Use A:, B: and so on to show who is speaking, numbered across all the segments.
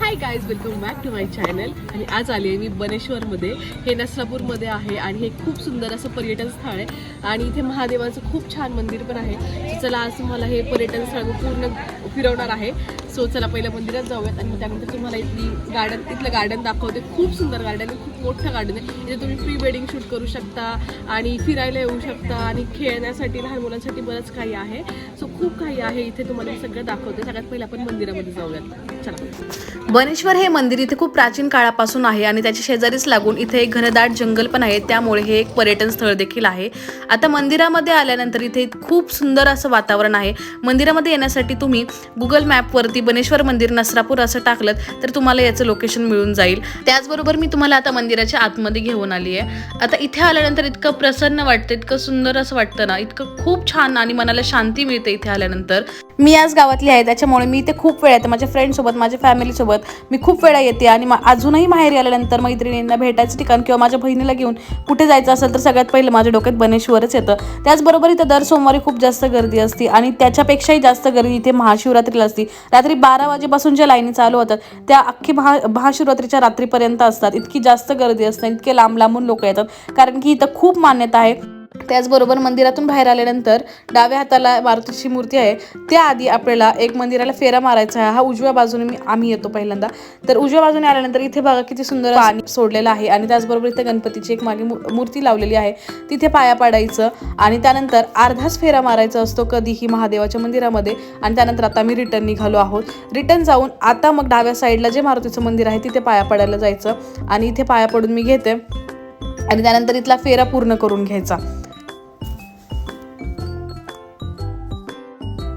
A: Hi guys welcome back to my channel आणि आज आली आहे मी बनेश्वरमध्ये. हे नसरापूरमध्ये आहे आणि हे खूप सुंदर असं पर्यटन स्थळ आहे. आणि इथे महादेवाचं खूप छान मंदिर पण आहे. चला आज तुम्हाला हे पर्यटन स्थळ पूर्ण फिरवणार आहे. सो चला पहिल्या मंदिरात जाऊयात आणि त्यानंतर तुम्हाला इथली गार्डन तिथलं गार्डन दाखवते. खूप सुंदर गार्डन आहे खूप मोठं गार्डन आहे. इथे तुम्ही प्री वेडिंग शूट करू शकता आणि फिरायला येऊ शकता आणि खेळण्यासाठी लहान मुलांसाठी बरंच काही आहे. सो खूप काही आहे इथे तुम्हाला सगळं दाखवते. सगळ्यात पहिले आपण मंदिरामध्ये जाऊयात. चला.
B: बनेश्वर हे मंदिर इथे खूप प्राचीन काळापासून आहे आणि त्याच्या शेजारीच लागून इथे एक घनदाट जंगल पण आहे. त्यामुळे हे एक पर्यटन स्थळ देखील आहे. आता मंदिरामध्ये आल्यानंतर इथे खूप सुंदर असं वातावरण आहे. मंदिरामध्ये येण्यासाठी तुम्ही गुगल मॅपवरती बनेश्वर मंदिर नसरापूर असं टाकलं तर तुम्हाला याचं लोकेशन मिळून जाईल. त्याचबरोबर मी तुम्हाला आता मंदिराच्या आतमध्ये घेऊन आली आहे. आता इथे आल्यानंतर इतकं प्रसन्न वाटतं इतकं सुंदर असं वाटतं ना इतकं खूप छान आणि मनाला शांती मिळते इथे आल्यानंतर. मी आज गावातली आहे त्याच्यामुळे मी इथे खूप वेळा येते. माझ्या फ्रेंडसोबत माझ्या फॅमिलीसोबत मी खूप वेळा येते आणि अजूनही माहेरी आल्यानंतर मैत्रिणींना भेटायचं ठिकाण किंवा माझ्या बहिणीला घेऊन कुठे जायचं असेल तर सगळ्यात पहिलं माझ्या डोक्यात बनेश्वरच येतं. त्याचबरोबर इथं दर सोमवारी खूप जास्त गर्दी असते आणि त्याच्यापेक्षाही जास्त गर्दी इथे महाशिवरात्रीला असते. रात्री बारा वाजेपासून ज्या लाईनी चालू होतात त्या अख्खी महा महाशिवरात्रीच्या रात्रीपर्यंत असतात. इतकी जास्त गर्दी असते इतके लांब लांबून लोक येतात. कारण की इथं खूप मान्यता आहे. त्याचबरोबर मंदिरातून बाहेर आल्यानंतर डाव्या हाताला मारुतीची मूर्ती आहे. त्याआधी आपल्याला एक मंदिराला फेरा मारायचा आहे. हा उजव्या बाजूने मी आम्ही येतो पहिल्यांदा. तर उजव्या बाजूने आल्यानंतर इथे बघा किती सुंदर पाणी सोडलेलं आहे आणि त्याचबरोबर इथे गणपतीची एक मागे मूर्ती लावलेली आहे. तिथे पाया पाडायचं आणि त्यानंतर अर्धाच फेरा मारायचा असतो कधीही महादेवाच्या मंदिरामध्ये आणि त्यानंतर आता आम्ही रिटर्न निघालो आहोत. रिटर्न जाऊन आता मग डाव्या साईडला जे मारुतीचं मंदिर आहे तिथे पाया पडायला जायचं आणि इथे पाया पडून मी घेते आणि त्यानंतर इथला फेरा पूर्ण करून घ्यायचा.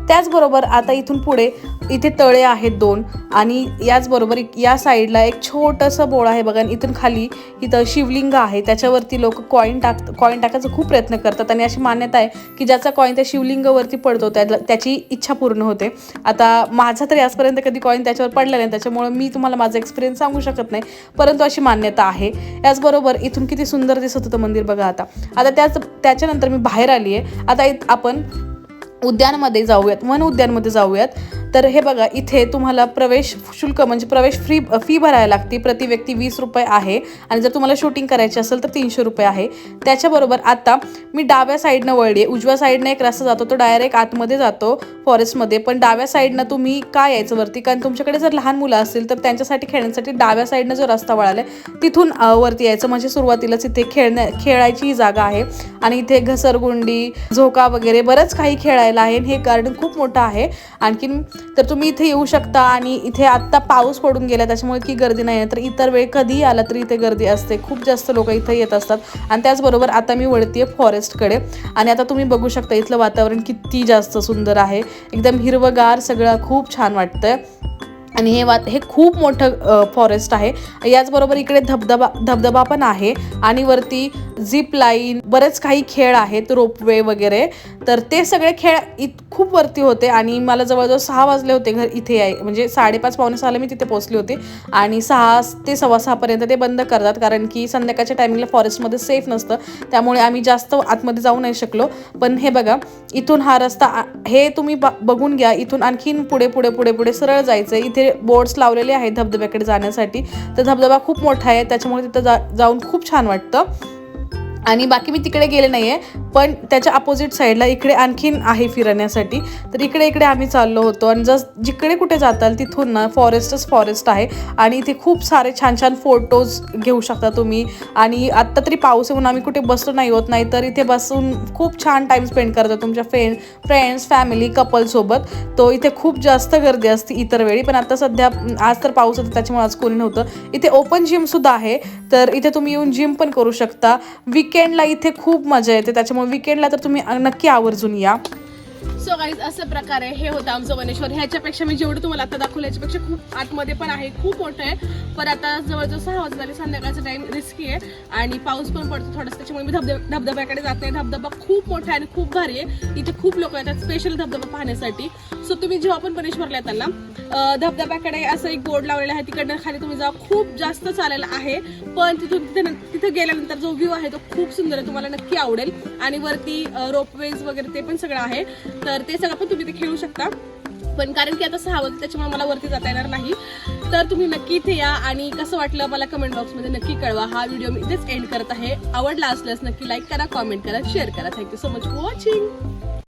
B: त्याचबरोबर आता इथून पुढे इथे तळे आहेत दोन आणि याचबरोबर एक- या साईडला एक छोटंसं बोळ आहे बघा. आणि इथून खाली इथं शिवलिंग आहे. त्याच्यावरती लोक कॉईन टाक कॉईन टाकायचा खूप प्रयत्न करतात आणि अशी मान्यता आहे की ज्याचा कॉईन त्या शिवलिंगावरती पडतो त्याला त्याची इच्छा पूर्ण होते. आता माझा तरी आजपर्यंत कधी कॉईन त्याच्यावर पडला नाही. त्याच्यामुळे मी तुम्हाला माझा एक्सपिरियन्स सांगू शकत नाही. परंतु अशी मान्यता आहे. याचबरोबर इथून किती सुंदर दिसत होतं मंदिर बघा आता. आता त्याच त्याच्यानंतर मी बाहेर आली आहे आता आपण उद्यानमध्ये जाऊयात वन उद्यानमध्ये जाऊयात. तर हे बघा इथे तुम्हाला प्रवेश शुल्क म्हणजे प्रवेश फ्री फी भरायला लागते. प्रति व्यक्ती वीस रुपये आहे. आणि जर तुम्हाला शूटिंग करायची असेल तर तीनशे रुपये आहे. त्याच्याबरोबर आता मी डाव्या साईडनं वळली. आहे उजव्या साईडनं एक रस्ता जातो. तो डायरेक्ट आतमध्ये जातो फॉरेस्टमध्ये पण डाव्या साईडनं तुम्ही काय यायचं वरती? कारण तुमच्याकडे जर लहान मुलं असतील तर त्यांच्यासाठी खेळण्यासाठी डाव्या साईडनं जो रस्ता वळाला आहे तिथून वरती यायचं. म्हणजे सुरुवातीलाच इथे खेळण्या खेळायची ही जागा आहे. आणि इथे घसरगुंडी झोका वगैरे बरंच काही खेळायला आहे. हे गार्डन खूप मोठं आहे. आणखीन तर तुम्ही इथे येऊ शकता आणि इथे आत्ता पाऊस पडून गेला त्याच्यामुळे की गर्दी नाही आहे. तर इतर वेळ कधीही आला तरी इथे गर्दी असते. खूप जास्त लोक इथे येत असतात. आणि त्याचबरोबर आता मी वळतीये फॉरेस्टकडे. आणि आता तुम्ही बघू शकता इथलं वातावरण किती जास्त सुंदर आहे. एकदम हिरवगार सगळं खूप छान वाटतंय. आणि हे वात हे खूप मोठं फॉरेस्ट आहे. याचबरोबर इकडे धबधबा धबधबा पण आहे. आणि वरती झिप लाईन बरेच काही खेळ आहेत रोपवे वगैरे. तर ते सगळे खेळ इत खूप वरती होते. आणि मला जवळजवळ सहा वाजले होते घर इथे याय म्हणजे साडेपाच पावणे सहाला मी तिथे पोहोचले होते. आणि सहा ते सव्वा सहापर्यंत ते बंद करतात. कारण की संध्याकाळच्या टायमिंगला फॉरेस्टमध्ये सेफ नसतं. त्यामुळे आम्ही जास्त आतमध्ये जाऊ नाही शकलो. पण हे बघा इथून हा रस्ता आ- हे तुम्ही ब- बघून घ्या. इथून आणखीन पुढे पुढे पुढे पुढे सरळ जायचं इथे बोर्ड्स लावलेले आहेत धबधब्याकडे जाण्यासाठी. तर धबधबा खूप मोठा आहे त्याच्यामुळे तिथं जा जाऊन खूप छान वाटतं. आणि बाकी मी तिकडे गेले नाही आहे पण त्याच्या अपोजिट साईडला इकडे आणखीन आहे फिरण्यासाठी. तर इकडे इकडे आम्ही चाललो होतो आणि जस जिकडे कुठे जाताल तिथून ना फॉरेस्टच फॉरेस्ट आहे. आणि इथे खूप सारे छान छान फोटोज घेऊ शकता तुम्ही. आणि आत्ता तरी पाऊस येऊन आम्ही कुठे बसलो नाही होत नाही तर इथे बसून खूप छान टाईम स्पेंड करतो तुमच्या फ्रेंड फ्रेंड्स फॅमिली कपलसोबत तो इथे खूप जास्त गर्दी असते इतर वेळी पण आता सध्या आज तर पाऊस होता त्याच्यामुळे आज कोणी नव्हतं. इथे ओपन जिमसुद्धा आहे तर इथे तुम्ही येऊन जिम पण करू शकता. विकेंडला इथे खूप मजा येते. त्याच्यामुळे विकेंडला तर तुम्ही नक्की आवर्जून या.
A: सो गाईज असं प्रकारे हे होतं आमचं वनेश्वर. ह्याच्यापेक्षा मी जेवढं तुम्हाला आता दाखवलं याच्यापेक्षा खूप आतमध्ये पण आहे. खूप मोठं आहे. पण आता जवळजवळ सहा वाजता संध्याकाळचा टाइम रिस्की आहे. आणि पाऊस पण पडतो थोडंसं त्याच्यामुळे मी धबधब धबधब्याकडे जात नाही. धबधबा खूप मोठा आहे आणि खूप भारी आहे. इथे खूप लोक येतात स्पेशल धबधबा पाहण्यासाठी. सो तुम्ही जेव्हा पण परेश्वरला येताल ना धबधब्याकडे असं एक बोर्ड लावलेला आहे. तिकडनं खाली तुम्ही जा खूप जास्त चालेला आहे. पण तिथून तिथे न- तिथे गेल्यानंतर जो व्ह्यू आहे तो खूप सुंदर आहे. तुम्हाला नक्की आवडेल. आणि वरती रोपवेज वगैरे ते पण सगळं आहे. तर तर ते सगळं पण तुम्ही ते खेळू शकता. पण कारण की आता सहा वाजता त्याच्यामुळे मला वरती जाता येणार नाही. तर तुम्ही नक्की इथे या आणि कसं वाटलं मला कमेंट बॉक्समध्ये नक्की कळवा. हा व्हिडिओ मी इथेच एंड करत आहे. आवडला असल्यास नक्की लाईक करा कॉमेंट करा शेअर करा. Thank you so much for watching